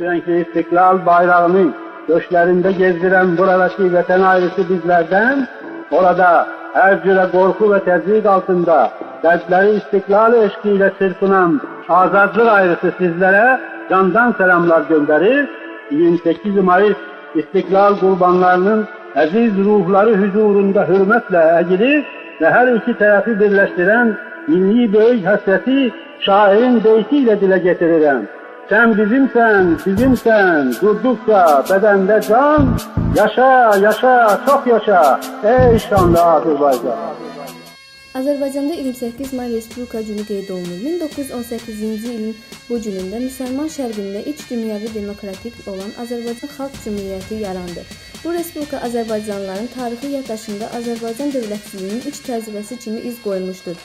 Renkli istiklal bayrağını göçlerinde gezdiren buradaki vatan ailesi bizlerden, orada her cüre korku ve tezlik altında kalpleri istiklal eşkiyle çırpınan azadlık ailesi sizlere candan selamlar gönderir. 28 Mayıs istiklal kurbanlarının aziz ruhları huzurunda hürmetle eğilir ve her iki tarafı birleştiren milli büyük hasreti şairin beytiyle dile getiririm. Sen bizimsen, bizimsen, durdukça bedende can, yaşa, yaşa, çok yaşa, ey şanlı Azerbaycan. Azərbaycanda 28 may Respublika günü qeyd olunur. 1918-ci ilin bu günündə müsəlman şərqində iç dünyəvi demokratik olan Azərbaycan Xalq Cümhuriyyəti yarandı. Bu respublika Azərbaycanlıların tarixi yaddaşında Azərbaycan dövlətçiliyinin ilk təcrübəsi kimi iz qoymuşdur.